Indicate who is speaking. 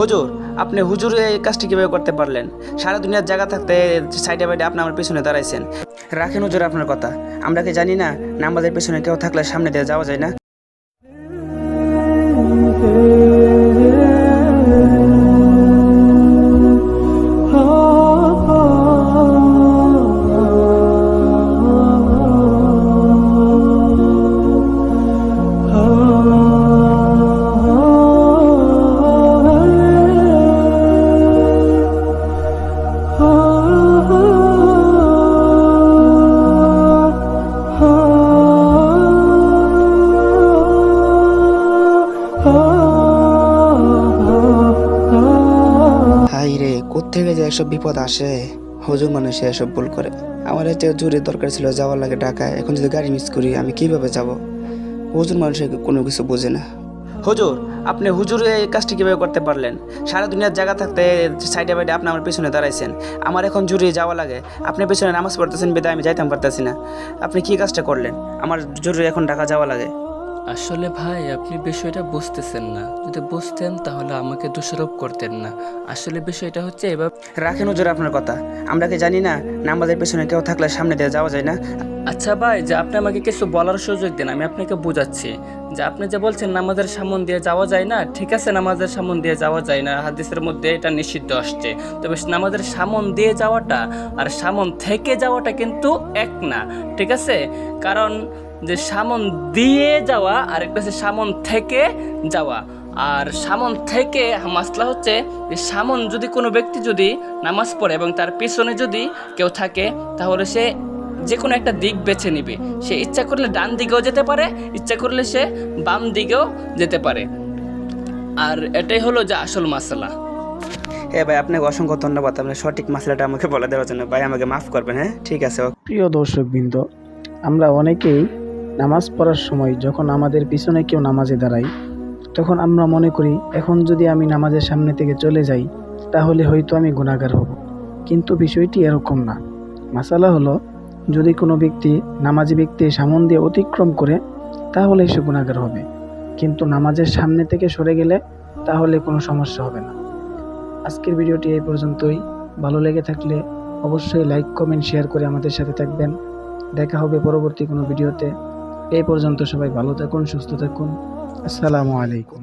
Speaker 1: হুজুর আপনি হুজুর এই কাজটি কীভাবে করতে পারলেন সারা দুনিয়ার জায়গা থাকতে সাইডে বাইডে আপনি আমার পিছনে দাঁড়াইছেন রাখেন হুজুর আপনার কথা আমরা কি জানি না আমাদের পেছনে কেউ থাকলে সামনে দিয়ে যাওয়া যায় না
Speaker 2: হাই রে কোথেকে যে এসব বিপদ আসে, হুজুর মানুষে এসব ভুল করে। আমার এতে জোরে দরকার ছিল যাওয়ার লাগে ঢাকায়। এখন যদি গাড়ি মিস করি, আমি কীভাবে যাব? হজুর মানুষের কোনো কিছু বোঝে না।
Speaker 1: হুজুর, আপনি হুজুর এই কাজটি কীভাবে করতে পারলেন? সারা দুনিয়ার জায়গা থাকতে সাইডে বাইডে আপনি আমার পিছনে দাঁড়াইছেন। আমার এখন জরুরি যাওয়া লাগে। আপনি পিছনে নামাজ পড়তেছেন বেদে আমি যাইতাম পারতেছি না। আপনি কি কাজটা করলেন? আমার জরুরি এখন ঢাকা যাওয়া লাগে।
Speaker 3: আসলে ভাই আপনি বিষয়টা বুঝতেছেন না। যদি বুঝতেন তাহলে আমাকে দোষারোপ করতেন না। আসলে বিষয়টা হচ্ছে এবার
Speaker 1: রাখেন হুজুর আপনার কথা। আমরা কি জানি না না আমাদের পেছনে কেউ থাকলে সামনে দিয়ে যাওয়া যায় না?
Speaker 3: আচ্ছা ভাই যে আপনি আমাকে কিছু বলার সুযোগ দেন আমি আপনাকে বোঝাচ্ছি। যে আপনি যে বলছেন নামাজের সামন দিয়ে যাওয়া যায় না ঠিক আছে নামাজের সামন দিয়ে যাওয়া যায় না। হাদিসের মধ্যে এটা নিষিদ্ধ আসছে। তবে নামাজের সামন দিয়ে যাওয়াটা আর সামন থেকে যাওয়াটা কিন্তু এক না ঠিক আছে? কারণ যে সামন দিয়ে যাওয়া আর একটা হচ্ছে সামন থেকে যাওয়া। আর সামন থেকে মাসলা হচ্ছে যে সামন যদি কোনো ব্যক্তি যদি নামাজ পড়ে এবং তার পিছনে যদি কেউ থাকে তাহলে সে যে কোনো একটা দিক বেছে নিবে। সে ইচ্ছা করলে ডান দিকেও যেতে পারে ইচ্ছা করলে সে বাম দিকেও যেতে পারে। আর এটাই হলো যে আসল মাসালা।
Speaker 1: হ্যাঁ ভাই আপনাকে অসংখ্য ধন্যবাদ। আপনার সঠিক মশলাটা আমাকে বলে দেওয়ার জন্য। ভাই আমাকে মাফ করবেন হ্যাঁ? ঠিক আছে।
Speaker 4: প্রিয় দর্শকবৃন্দ আমরা অনেকেই নামাজ পড়ার সময় যখন আমাদের পিছনে কেউ নামাজে দাঁড়াই তখন আমরা মনে করি, এখন যদি আমি নামাজের সামনে থেকে চলে যাই, তাহলে হয়তো আমি গুণাগার হব। কিন্তু বিষয়টি এরকম না। মাসালা হলো, যদি কোনো ব্যক্তি নামাজি ব্যক্তি সামন দিয়ে অতিক্রম করে, তাহলে সে গুণাগার হবে। কিন্তু নামাজের সামনে থেকে সরে গেলে, তাহলে কোনো সমস্যা হবে না। আজকের ভিডিওটি এই পর্যন্তই। ভালো লেগে থাকলে অবশ্যই লাইক, কমেন্ট, শেয়ার করে আমাদের সাথে থাকবেন। দেখা হবে পরবর্তী কোনো ভিডিওতে। এই পর্যন্ত সবাই ভালো থাকুন সুস্থ থাকুন। আসসালামু আলাইকুম।